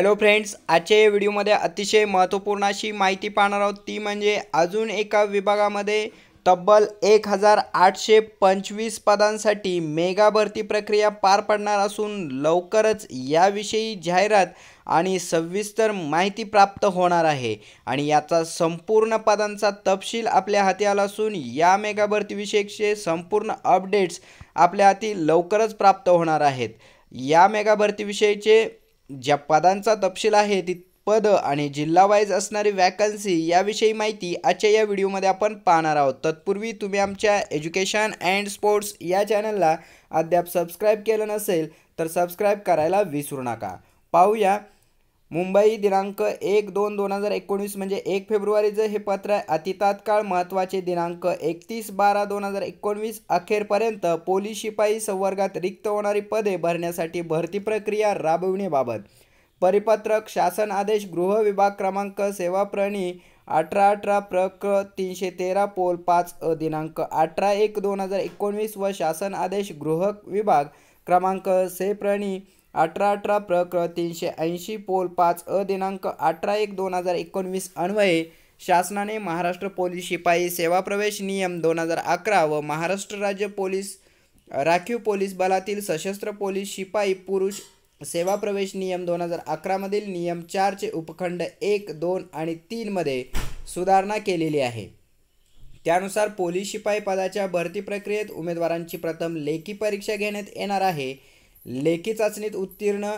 Hello friends आजच्या या व्हिडिओमध्ये अतिशय महत्त्वपूर्ण अशी माहिती पाहणार आहोत. ती म्हणजे अजून एका विभागामध्ये तब्बल एक हजार आठशे पंचवीस पदांसाठी मेगा भरती प्रक्रिया पार पडणार असून लवकरच याविषयी जाहिरात आणि सविस्तर माहिती प्राप्त होणार आहे. आणि याचा संपूर्ण पदांचा तपशील आपल्या हाती आला असून या मेगा भरतीविषयीचे संपूर्ण अपडेट्स आपल्या हाती लवकरच प्राप्त होणार आहेत. या मेगा भरतीविषयीचे ज्या पदांचा तपशील आहे ती पद आणि जिल्हावाईज असणारी वॅकन्सी याविषयी माहिती आजच्या या व्हिडिओमध्ये आपण पाहणार आहोत. तत्पूर्वी तुम्ही आमच्या एज्युकेशन अँड स्पोर्ट्स या चॅनलला अद्याप सबस्क्राईब केलं नसेल तर सबस्क्राईब करायला विसरू नका. पाहूया मुंबई दिनांक एक दोन दोन हजार एकोणीस म्हणजे एक फेब्रुवारीचं हे पत्र आहे अतितात्काळ महत्त्वाचे दिनांक एकतीस बारा दोन हजार एकोणवीस अखेरपर्यंत पोलीस शिपाई संवर्गात रिक्त होणारी पदे भरण्यासाठी भरती प्रक्रिया राबविण्याबाबत. परिपत्रक शासन आदेश गृह विभाग क्रमांक सेवा प्रणी अठरा अठरा प्रक तीनशे तेरा पोल पाच अ दिनांक अठरा एक दोन हजार एकोणवीस व शासन आदेश गृह विभाग क्रमांक से प्रणी अठरा अठरा प्रक्र तीनशे ऐंशी पोल पाच अ दिनांक अठरा एक दोन हजार एकोणवीस अन्वये शासनाने महाराष्ट्र पोलीस शिपाई सेवा प्रवेश नियम दोन हजार अकरा व महाराष्ट्र राज्य पोलीस राखीव पोलीस बलातील सशस्त्र पोलीस शिपाई पुरुष सेवा प्रवेश नियम दोन हजार अकरामधील नियम चारचे उपखंड एक दोन आणि तीनमध्ये सुधारणा केलेली आहे. त्यानुसार पोलीस शिपाई पदाच्या भरती प्रक्रियेत उमेदवारांची प्रथम लेखी परीक्षा घेण्यात येणार आहे. लेखी चाचणीत उत्तीर्ण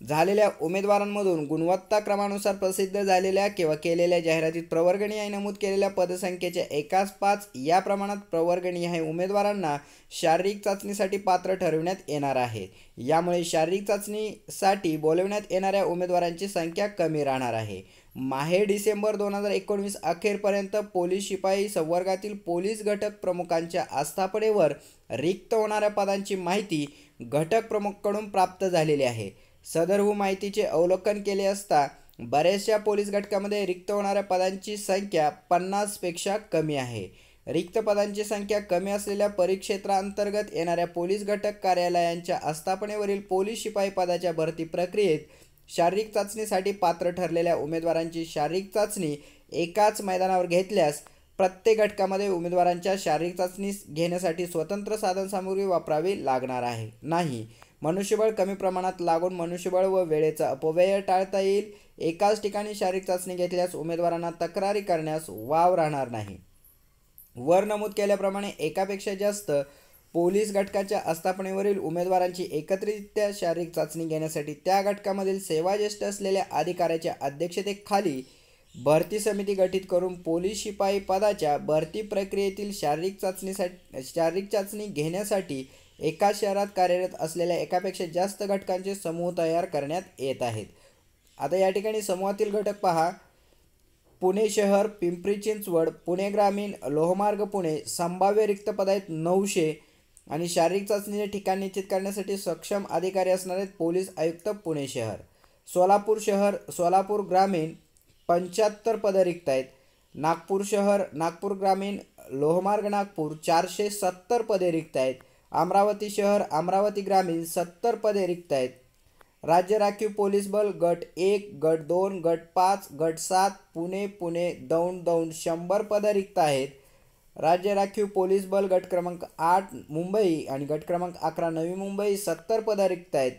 झालेल्या उमेदवारांमधून गुणवत्ता क्रमानुसार प्रसिद्ध झालेल्या किंवा केलेल्या जाहिरातीत प्रवर्गणीय नमूद केलेल्या पदसंख्येच्या एकाच पाच या प्रमाणात प्रवर्गणीय उमेदवारांना शारीरिक चाचणीसाठी पात्र ठरविण्यात येणार आहे. यामुळे शारीरिक चाचणीसाठी बोलवण्यात येणाऱ्या उमेदवारांची संख्या कमी राहणार आहे. माहे डिसेंबर दोन हजार एकोणवीस अखेरपर्यंत पोलीस शिपाई संवर्गातील पोलीस घटक प्रमुखांच्या आस्थापनेवर रिक्त होणाऱ्या पदांची माहिती घटक प्रमुखकडून प्राप्त झालेली आहे. सदरहू माहितीचे अवलोकन केले असता बऱ्याचशा पोलीस घटकामध्ये रिक्त होणाऱ्या पदांची संख्या पन्नासपेक्षा कमी आहे. रिक्त पदांची संख्या कमी असलेल्या परिक्षेत्रांतर्गत येणाऱ्या पोलीस घटक कार्यालयांच्या आस्थापनेवरील पोलीस शिपाई पदाच्या भरती प्रक्रियेत शारीरिक चाचणीसाठी पात्र ठरलेल्या उमेदवारांची शारीरिक चाचणी एकाच मैदानावर घेतल्यास प्रत्येक घटकामध्ये उमेदवारांच्या शारीरिक चाचणी घेण्यासाठी स्वतंत्र साधनसामुग्री वापरावी लागणार आहे. नाही मनुष्यबळ कमी प्रमाणात लागून मनुष्यबळ व वेळेचा अपव्यय टाळता येईल. एकाच ठिकाणी शारीरिक चाचणी घेतल्यास उमेदवारांना तक्रारी करण्यास वाव राहणार नाही. वर नमूद केल्याप्रमाणे एकापेक्षा जास्त पोलीस घटकाच्या आस्थापनेवरील उमेदवारांची एकत्रितरित्या शारीरिक चाचणी घेण्यासाठी त्या घटकामधील सेवाज्येष्ठ असलेल्या अधिकाऱ्याच्या अध्यक्षतेखाली भरती समिती गठीत करून पोलीस शिपाई पदाच्या भरती प्रक्रियेतील शारीरिक चाचणीसाठी शारीरिक चाचणी घेण्यासाठी एका शहरात कार्यरत असलेल्या एकापेक्षा जास्त घटकांचे समूह तयार करण्यात येत आहेत. आता या ठिकाणी समूहातील घटक पहा. पुणे शहर पिंपरी चिंचवड पुणे ग्रामीण लोहमार्ग पुणे संभाव्य रिक्त पद आहेत नऊशे. आणि शारीरिक चाचणीचे ठिकाण निश्चित करण्यासाठी सक्षम अधिकारी असणार आहेत पोलीस आयुक्त पुणे शहर. सोलापूर शहर सोलापूर ग्रामीण पंच्याहत्तर पदं रिक्त आहेत नागपूर शहर नागपूर ग्रामीण लोहमार्ग नागपूर चारशे सत्तर पदे रिक्त आहेत अमरावती शहर अमरावती ग्रामीण सत्तर पदे रिक्त आहेत राज्य राखीव पोलीस बल गट एक गट दोन गट पाच गट सात पुणे पुणे दौंड दौंड शंभर पदं रिक्त आहेत राज्य राखीव पोलीस बल गट क्रमांक आठ मुंबई आणि गट क्रमांक अकरा नवी मुंबई सत्तर पदं रिक्त आहेत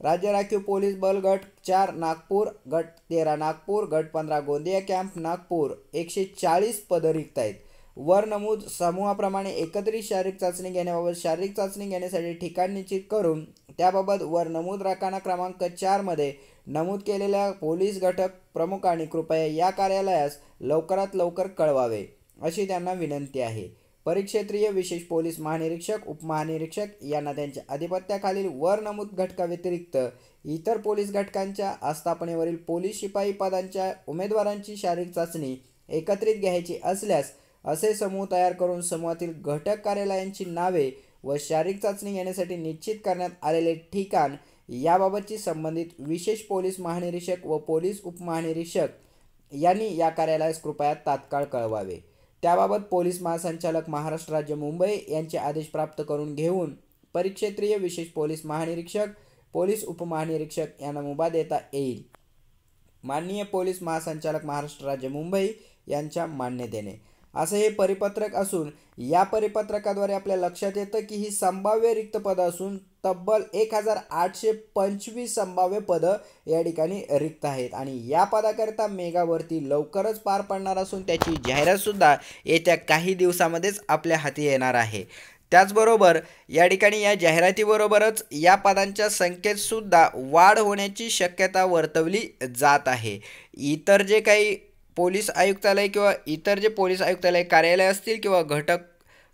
राज्य राखीव पोलीस बल गट चार नागपूर गट तेरा नागपूर गट पंधरा गोंदिया कॅम्प नागपूर. एकशे चाळीस पदं रिक्त आहेत. वर नमूद समूहाप्रमाणे एकत्रित शारीरिक चाचणी घेण्याबाबत शारीरिक चाचणी घेण्यासाठी ठिकाण निश्चित करून त्याबाबत वर नमूद राखाना क्रमांक चारमध्ये नमूद केलेल्या पोलीस घटक प्रमुखांनी कृपया या कार्यालयास लवकरात लवकर कळवावे अशी त्यांना विनंती आहे. परिक्षेत्रीय विशेष पोलीस महानिरीक्षक उपमहानिरीक्षक यांना त्यांच्या आधिपत्याखालील वर नमूद घटकाव्यतिरिक्त इतर पोलीस घटकांच्या आस्थापनेवरील पोलीस शिपाई पदांच्या उमेदवारांची शारीरिक चाचणी एकत्रित घ्यायची असल्यास असे समूह तयार करून समूहातील घटक कार्यालयांची नावे व शारीरिक चाचणी घेण्यासाठी निश्चित करण्यात आलेले ठिकाण याबाबतची संबंधित विशेष पोलीस महानिरीक्षक व पोलीस उपमहानिरीक्षक यांनी या कार्यालयास कृपया तात्काळ कळवावे. त्याबाबत पोलीस महासंचालक महाराष्ट्र राज्य मुंबई यांचे आदेश प्राप्त करून घेऊन परिक्षेत्रीय विशेष पोलीस महानिरीक्षक पोलीस उपमहानिरीक्षक यांना मुभा देता येईल. माननीय पोलीस महासंचालक महाराष्ट्र राज्य मुंबई यांच्या मान्यतेने. असं हे परिपत्रक असून या परिपत्रकाद्वारे आपल्या लक्षात येतं की ही संभाव्य रिक्त पदं असून तब्बल एक हजार आठशे पंचवीस संभाव्य पदं या ठिकाणी रिक्त आहेत. आणि या पदाकरिता मेगावरती लवकरच पार पडणार असून त्याची जाहिरातसुद्धा येत्या काही दिवसामध्येच आपल्या हाती येणार आहे. त्याचबरोबर या ठिकाणी या जाहिरातीबरोबरच या पदांच्या संख्येतसुद्धा वाढ होण्याची शक्यता वर्तवली जात आहे. इतर जे काही पोलीस आयुक्तालय किंवा इतर जे पोलीस आयुक्तालय कार्यालय असतील किंवा घटक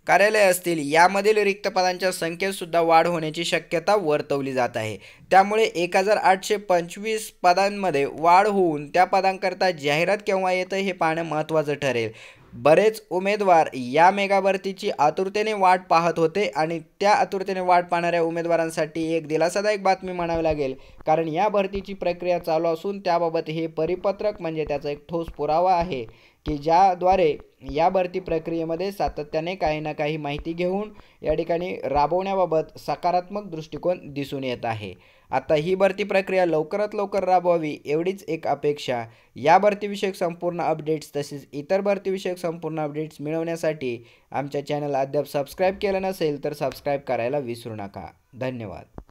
कार्यालय असतील यामधील रिक्त पदांच्या संख्येतसुद्धा वाढ होण्याची शक्यता वर्तवली जात आहे. त्यामुळे एक हजार आठशे पंचवीस पदांमध्ये वाढ होऊन त्या पदांकरता जाहिरात केव्हा येतं हे पाहणं महत्त्वाचं ठरेल. बरेच उमेदवार या मेगा भरतीची आतुरतेने वाट पाहत होते आणि त्या आतुरतेने वाट पाहणाऱ्या उमेदवारांसाठी एक दिलासादायक बातमी म्हणावी लागेल. कारण या भरतीची प्रक्रिया चालू असून त्याबाबत हे परिपत्रक म्हणजे त्याचा एक ठोस पुरावा आहे की ज्याद्वारे या भरती प्रक्रियेमध्ये सातत्याने काही ना काही माहिती घेऊन या ठिकाणी राबवण्याबाबत सकारात्मक दृष्टिकोन दिसून येत आहे. आता ही भरती प्रक्रिया लवकरात लवकर राबवावी एवढीच एक अपेक्षा. या भरतीविषयक संपूर्ण अपडेट्स तसेच इतर भरतीविषयक संपूर्ण अपडेट्स मिळवण्यासाठी आमच्या चॅनल अद्याप सबस्क्राईब केलं नसेल तर सबस्क्राईब करायला विसरू नका. धन्यवाद.